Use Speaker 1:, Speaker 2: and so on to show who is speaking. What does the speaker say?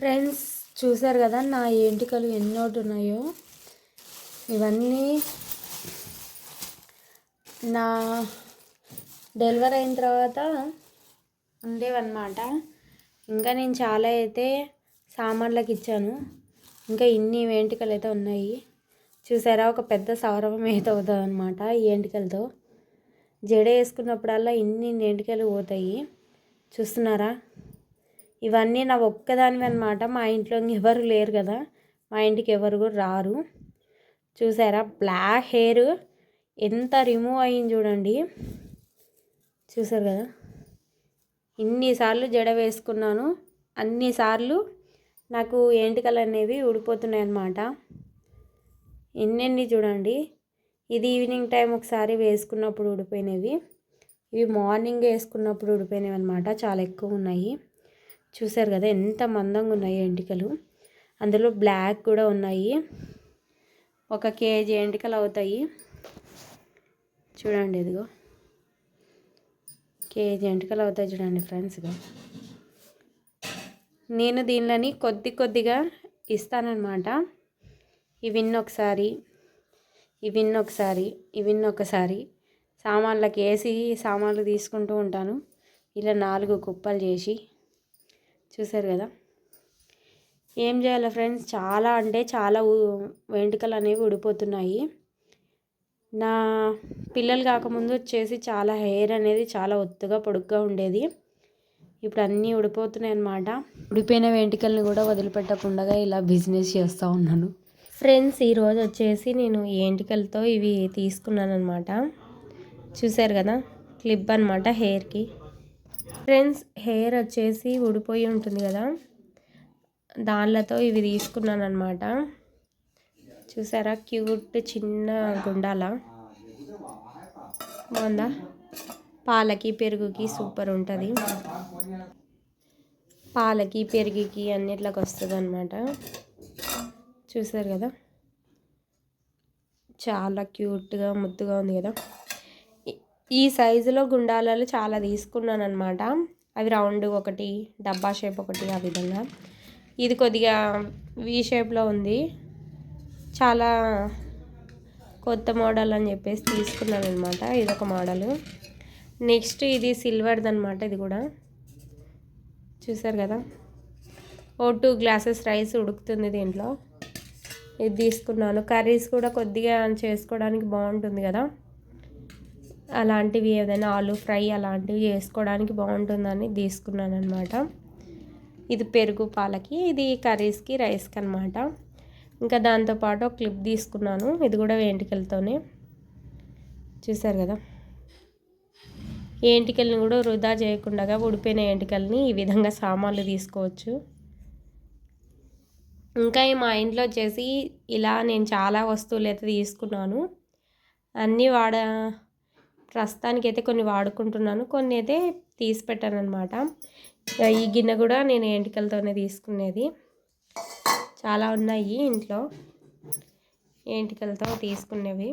Speaker 1: Friends చూసారు కదా నా ఎంటికలు ఎన్నోటి ఉన్నాయో ఇవన్నీ నా డెలివరీ అయిన తర్వాత ఉండేవన్నమాట. ఇంకా నేను చాలా అయితే సామాన్లకు ఇచ్చాను. ఇంకా ఇన్ని వెంట్రుకలు అయితే ఉన్నాయి. చూసారా ఒక పెద్ద సౌరభం అయితే అవుతుంది అనమాట ఈ ఎంటికలతో జడ వేసుకున్నప్పుడల్లా ఇన్ని ఎంటికలు పోతాయి. చూస్తున్నారా? ఇవన్నీ నా ఒక్కదానివి అనమాట మా ఇంట్లో ఎవరు లేరు కదా. మా ఇంటికి ఎవరు కూడా రారు. చూసారా? బ్లాక్ హెయిర్ ఎంత రిమూవ్ అయింది చూడండి. చూసారు కదా? ఇన్నిసార్లు జడ వేసుకున్నాను. అన్నిసార్లు నాకు ఏంటికలు అనేవి ఊడిపోతున్నాయి అన్నమాట. ఎన్నెన్ని చూడండి. ఇది ఈవినింగ్ టైం ఒకసారి వేసుకున్నప్పుడు ఊడిపోయినవి. ఇవి మార్నింగ్ వేసుకున్నప్పుడు ఊడిపోయినవి అనమాట చాలా ఎక్కువ ఉన్నాయి. చూసారు కదా ఎంత మందంగా ఉన్నాయి ఎంటికలు. అందులో బ్లాక్ కూడా ఉన్నాయి. ఒక కేజీ ఎంటికలు అవుతాయి. చూడండి ఇదిగో. కేజీ ఎంటికలు అవుతాయి చూడండి ఫ్రెండ్స్గా నేను దీనిలోని కొద్ది కొద్దిగా ఇస్తానన్నమాట. ఇవిన్న ఒకసారి ఇవిన్న ఒకసారి ఇవిన్న ఒకసారి సామాన్లకు వేసి సామాన్లు తీసుకుంటూ ఉంటాను. ఇలా నాలుగు కుప్పలు చేసి చూసారు కదా? ఏం చేయాలి ఫ్రెండ్స్ చాలా అంటే చాలా వెంట్రుకలు అనేవి ఊడిపోతున్నాయి. నా పిల్లలు కాకముందు వచ్చేసి చాలా హెయిర్ అనేది చాలా ఒత్తుగా పొడుగ్గా ఉండేది. ఇప్పుడు అన్నీ ఉడిపోతున్నాయి అన్నమాట. ఉడిపోయిన వెంట్రుకల్ని కూడా వదిలిపెట్టకుండా ఇలా బిజినెస్ చేస్తూ ఉన్నాను. ఫ్రెండ్స్ ఈరోజు వచ్చేసి నేను ఎంటికలతో ఇవి తీసుకున్నాను అనమాట చూసారు కదా? క్లిప్ అనమాట హెయిర్కి. ఫ్రెండ్స్ హెయిర్ వచ్చేసి ఊడిపోయి ఉంటుంది కదా. దానిలతో ఇవి తీసుకున్నాను అనమాట చూసారా? క్యూట్ చిన్న గుండాల. బాగుందా? పాలకి పెరుగుకి సూపర్ ఉంటుంది. పాలకి పెరుగుకి అన్నిట్లోకి వస్తుంది అనమాట చూసారు కదా? చాలా క్యూట్గా ముద్దుగా ఉంది కదా. ఈ సైజులో గుండాలలో చాలా తీసుకున్నాను అనమాట అవి రౌండ్ ఒకటి డబ్బా షేప్ ఒకటి ఆ విధంగా. ఇది కొద్దిగా వీ షేప్లో ఉంది. చాలా కొత్త మోడల్ అని చెప్పేసి తీసుకున్నాను అనమాట ఇది ఒక మోడల్. నెక్స్ట్ ఇది సిల్వర్ది అనమాట ఇది కూడా. చూసారు కదా? ఓ టూ గ్లాసెస్ రైస్ ఉడుకుతుంది దీంట్లో. ఇది తీసుకున్నాను. కర్రీస్ కూడా కొద్దిగా చేసుకోవడానికి బాగుంటుంది కదా? అలాంటివి ఏదైనా ఆలు ఫ్రై అలాంటివి చేసుకోవడానికి బాగుంటుందని తీసుకున్నాను అనమాట ఇది పెరుగు పాలకి ఇది కర్రీస్కి రైస్కి అనమాట ఇంకా దాంతోపాటు ఒక క్లిప్ తీసుకున్నాను. ఇది కూడా వెంట్రుకలతోనే చూసారు కదా? ఏంటికల్ని కూడా వృధా చేయకుండా ఉడిపోయిన ఏంటికల్ని ఈ విధంగా సామాన్లు తీసుకోవచ్చు. ఇంకా మా ఇంట్లో వచ్చేసి ఇలా నేను చాలా వస్తువులు అయితే తీసుకున్నాను. అన్నీ వాడ ప్రస్తుతానికి అయితే కొన్ని వాడుకుంటున్నాను. కొన్ని అయితే తీసి పెట్టాను అనమాట ఈ గిన్నె కూడా నేను ఎంటికలతోనే తీసుకునేది. చాలా ఉన్నాయి ఇంట్లో. ఎంటికలతో తీసుకునేవి.